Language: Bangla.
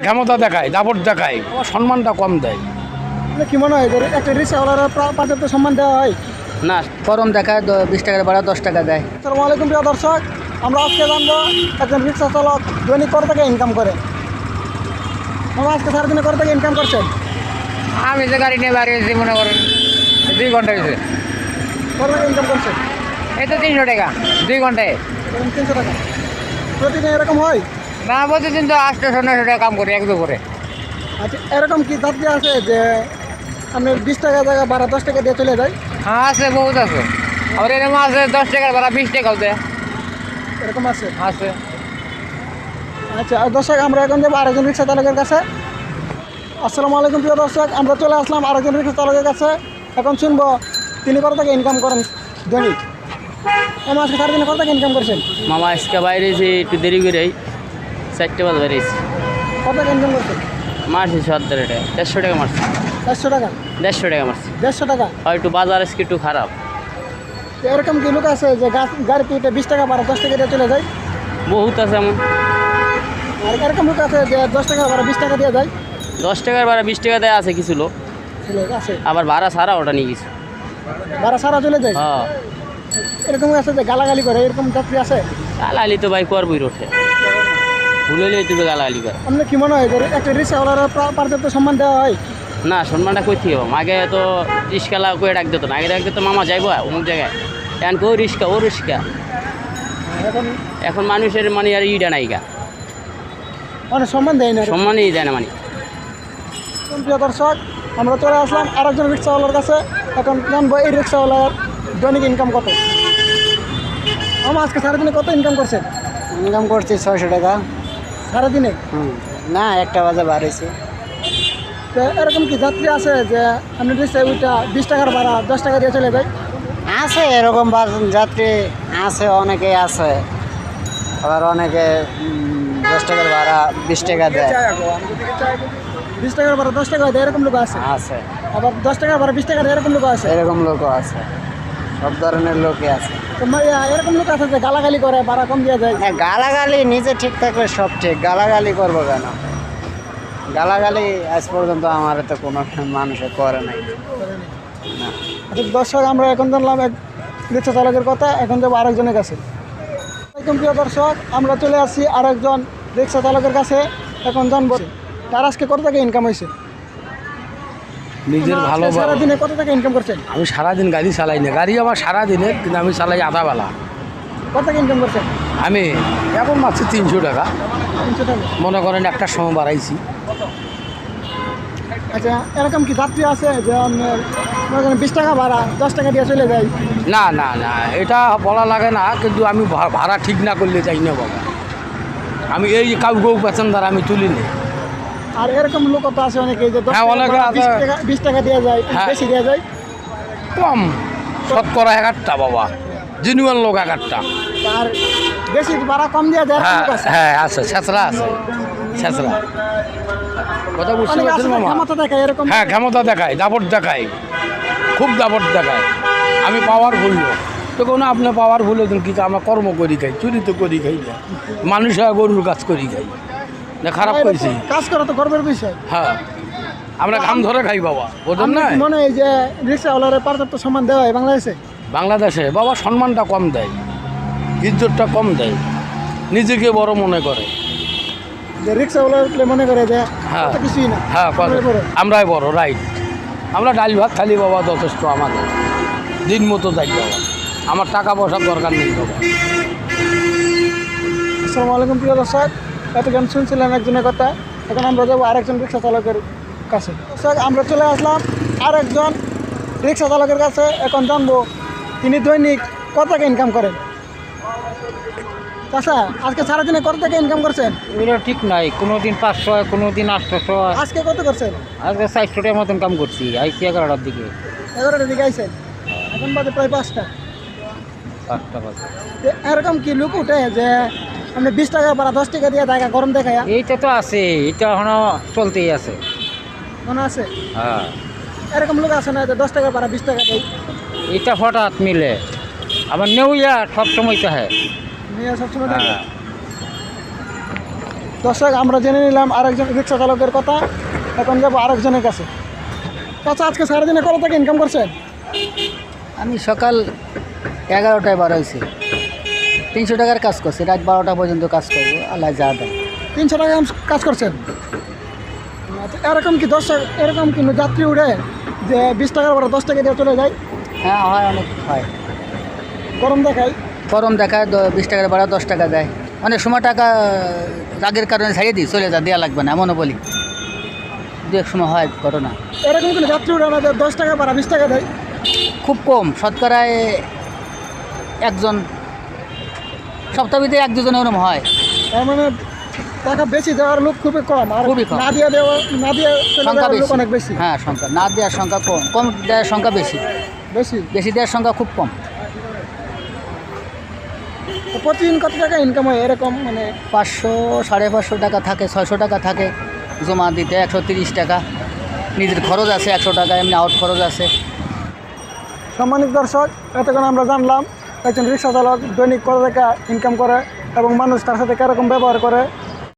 ক্ষমতা দেখায় দাপট দেখায় আমার সম্মানটা কম দেয়। মানে কি মনে হয় একটা রিক্সাওয়ালারা পর্যাপ্ত সম্মান দেওয়া হয়? না ফরম দেখায় বিশ টাকার ভাড়া দশ টাকা দেয়। আসসালামু আলাইকুম প্রিয় দর্শক। আমরা আজকে জানব একজন রিক্সা চালক দৈনিক কত টাকা ইনকাম করে? আমরা আজকে সারাদিনে কত টাকা ইনকাম করছেন? আমি যে গাড়ি নিয়ে বাড়িয়েছি মনে করেন দুই ঘণ্টা হয়েছে। কত টাকা ইনকাম করছেন? এই তো তিনশো টাকা দুই ঘন্টায়। তিনশো টাকা। প্রতিদিন এরকম হয়? না প্রতিদিন তো আটশো নশো টাকা কাম করি এক দুপুরে। আচ্ছা এরকম কি যাত্রী আছে যে আপনি বিশ টাকা জায়গা বারো দশ টাকা দিয়ে চলে যায় হ্যাঁ আছে বহুত আছে। আবার এরকম আছে দশ টাকার ভাড়া বিশ টাকাও দেয় এরকম আছে? আছে। আচ্ছা আর দর্শক আমরা এখন যাব আরেকজন রিক্সা চালকের কাছে। আসসালামু আলাইকুম প্রিয় দর্শক আমরা চলে আসলাম আরেকজন রিক্সা চালকের কাছে। এখন শুনব তিনি কত টাকা ইনকাম করেন? দৈনিক আমি আজকে সারাদিনে কত টাকা ইনকাম করছেন? মামা আজকে বাইরেছি একটু দেরি করেই চারটে বাজে বাইরেছি কত টাকা ইনকাম করছেন মারছি সত্তর টাকা দেড়শো টাকা মারছি। চারশো টাকা? দেড়শো টাকা মারছি। দেড়শো টাকা? হয় একটু বাজার আজকে একটু খারাপ। এরকম কি লোক আছে যে গাড়িতে উঠে বিশ টাকা বারো দশ টাকা দিয়ে চলে যায়? বহুত আছে এমন। আর এরকম লোক আছে যে দশ টাকা বারো বিশ টাকা দিয়ে যায়? দশ টাকার ভাড়া বিশ টাকা দেয় আছে কিছু লোক। আছে? আবার ভাড়া ছাড়া ওটা নিয়ে গেছে। বারো সারা চলে যায়? হ্যাঁ। এরকম আছে যে গালাগালি করে এরকম যাত্রী আছে? গালাগালি তো ভাই করবই রোঠে ভুলেলে তুমি গালাগালি করে। আপনার কি মনে হয় একটা রিক্সাওয়ালারা পর্যাপ্ত সম্মান দেওয়া হয়? না সম্মানটা কই থেকে পাবো? আগে তো রিস্কালা কয়ে ডাক দিত না? আগে ডাক দিত মামা যাইবো অমুক জায়গায়। এখন কেউ রিস্কা ও রিস্কা এখন? এখন মানুষের মানে আর ইটা নাইকা মানে সম্মান দেয় না সম্মানই দেয় না মানে। প্রিয় দর্শক আমরা চলে আসলাম আরেকজন রিক্সাওয়ালার কাছে। এখন জানব এই রিক্সাওয়ালার দৈনিক ইনকাম কত? আমার আজকে সারাদিনে কত ইনকাম করছেন? ইনকাম করছি ছয়শো টাকা। সারাদিনে? না একটা বাজে বাড়াইছি তো এরকম কি যাত্রী আছে যে আপনি রিক্সায় ওইটা বিশ টাকার ভাড়া দশ টাকা দিয়ে চলে যায়? আছে এরকম যাত্রী আছে অনেকে আছে। আবার অনেকে দশ টাকার ভাড়া বিশ টাকা দেয়। বিশ টাকার ভাড়া দশ টাকা দেয় এরকম লোক আছে? আছে। আবার দশ টাকার ভাড়া বিশ টাকা দেয় এরকম লোক আছে? এরকম লোকও আছে। সব ধরনের লোকই আছে। এরকম লোক আছে যে গালাগালি করে ভাড়া কম দিয়ে যায়? হ্যাঁ গালাগালি নিজে ঠিক থাকলে সব ঠিক। গালাগালি করব কেন? গালাগালি আজ পর্যন্ত আমার তো কোনো মানুষে করে নাই। না। আচ্ছা দর্শক আমরা এখন জানলাম এক রিক্সা চালকের কথা এখন যাব আরেকজনের কাছে। একদম প্রিয় দর্শক আমরা চলে আসছি আরেকজন রিক্সা চালকের কাছে। এখন জানব তার আজকে কত টাকা ইনকাম হয়েছে? নিজের ভালো সারাদিনে কত টাকা ইনকাম করছেন? আমি সারাদিন গাড়ি চালাই না। গাড়ি আমার সারাদিনে কিন্তু আমি চালাই আধাবেলা। কত টাকা ইনকাম করছেন? আমি এখন মাত্র তিনশো টাকা। তিনশো টাকা। মনে করেন একটা সময় বাড়াইছি। আচ্ছা এরকম কি যাত্রী আছে যে বিশ টাকা ভাড়া দশ টাকা দিয়ে চলে যায়? না না না এটা বলা লাগে না কিন্তু আমি ভাড়া ঠিক না করলে চাই না বাবা। আমি এই কাউ গৌ প্যাসেঞ্জার আমি তুলি নি আর এরকম লোক তো আছে অনেকে যে হ্যাঁ। বিশ টাকা দিয়ে যায় হ্যাঁ। বেশি দিয়ে যায়। কম। শতকরা একারটা বাবা। জিনুয়াল লোক একারটা আর বেশি ভাড়া কম দিয়ে যায় হ্যাঁ আছে। হ্যাঁ আছে ছেঁচড়া আছে ছেঁচড়া। কথা বুঝতে পারছেন মামা? ক্ষমতা থাকে এরকম? হ্যাঁ ক্ষমতা দেখায় দাপট দেখায় খুব দাপট দেখায়। আমি পাওয়ার ভুল তো কোনো আপনি পাওয়ার ভুল হতেন কি আমরা কর্ম করি খাই চুরি তো করি খাই না। মানুষ গরুর কাজ করি খাই। না খারাপ করেছি কাজ করা তো গর্বের বিষয়। হ্যাঁ। আমরা ঘাম ধরে খাই বাবা বোঝেন না? মনে হয় যে রিক্সাওয়ালার পর্যাপ্ত সম্মান দেওয়া হয় বাংলাদেশে। বাংলাদেশে বাবা সম্মানটা কম দেয় ইজ্জতটা কম দেয় নিজেকে বড় মনে করে। যে রিক্সাওয়ালার মনে করে যে হ্যাঁ। কিছুই না। হ্যাঁ আমরাই বড়। আমরাই বড় রাইট আমরা ডাল ভাত খালি বাবা যথেষ্ট আমাদের। দিন মতো যাই বাবা। আমার টাকা পয়সার দরকার নেই বাবা। আসসালামু আলাইকুম প্রিয় দর্শক। এতক্ষণ শুনছিলাম একজনের কথা এখন আমরা যাব আরেকজন রিক্সা চালকের কাছে। আমরা চলে আসলাম আরেকজন রিক্সা চালকের কাছে এখন জানব তিনি দৈনিক কত টাকা ইনকাম করেন। আচ্ছা আজকে সারাদিনে কত টাকা ইনকাম করছেন? এগুলো ঠিক নাই কোনো দিন পাঁচশো কোনো দিন আটশোশো। আজকে কত করছেন? আজকে চারশো টাকার মতন কাম করছি আইসি এগারোটার দিকে। এগারোটার দিকে আইছেন? এখন বাজে প্রায় পাঁচটা। পাঁচটা বাজে। এরকম কি লোক উঠে যে আপনি বিশ টাকা বা দশ টাকা দিয়ে দেখা গরম দেখায়। এইটা তো আছে এটা এখনও চলতেই আছে। মনে আছে? হ্যাঁ। এরকম লোক আছে না দশ টাকা বা বিশ টাকা দেয়? এটা হঠাৎ মিলে। আবার নেউয়া সব সময় তো হ্যাঁ। নিয়ে সবসময় হ্যাঁ। দর্শক আমরা জেনে নিলাম আরেকজন রিক্সা চালকের কথা। এখন যাব আরেকজনের কাছে। আচ্ছা আজকে সারাদিনে কত টাকা ইনকাম করছেন? আমি সকাল এগারোটায় বার হয়েছি। তিনশো টাকার কাজ করছি রাত বারোটা পর্যন্ত কাজ করব আল্লাহ যা দেয়। তিনশো টাকা কাজ করছেন? এরকম কি দশ টাকা এরকম কি যাত্রী উঠে যে বিশ টাকার পরে দশ টাকা দিয়ে চলে যায়? হ্যাঁ হয় অনেক হয়। গরম দেখায়? গরম দেখায় বিশ টাকার ভাড়া দশ টাকা দেয়। অনেক সময় টাকা রাগের কারণে ছাড়িয়ে দিই চলে যা দেওয়া লাগবে না এমনও বলি। দু এক সময় হয় ঘটনা। এরকম কোনো যাত্রী উঠে না দশ টাকা ভাড়া বিশ টাকা দেয়? খুব কম শতকরায় একজন সপ্তাহে এক দুজন ওরম হয়। তার মানে টাকা বেশি দেওয়ার লোক খুবই কম আর খুবই কম। না দিয়ে দেওয়া না দিয়ে সংখ্যা বেশি। অনেক বেশি। হ্যাঁ সংখ্যা। না দেওয়ার সংখ্যা কম কম দেওয়ার সংখ্যা বেশি। বেশি? বেশি দেওয়ার সংখ্যা খুব কম। প্রতিদিন কত টাকা ইনকাম হয় এরকম মানে? পাঁচশো সাড়ে পাঁচশো টাকা থাকে ছয়শো টাকা থাকে জমা দিতে একশো তিরিশ টাকা। নিজের খরচ আছে একশো টাকা এমনি আউট খরচ আছে। সম্মানিত দর্শক এতক্ষণ আমরা জানলাম একজন রিক্সা চালক দৈনিক কত টাকা ইনকাম করে এবং মানুষ তার সাথে কীরকম ব্যবহার করে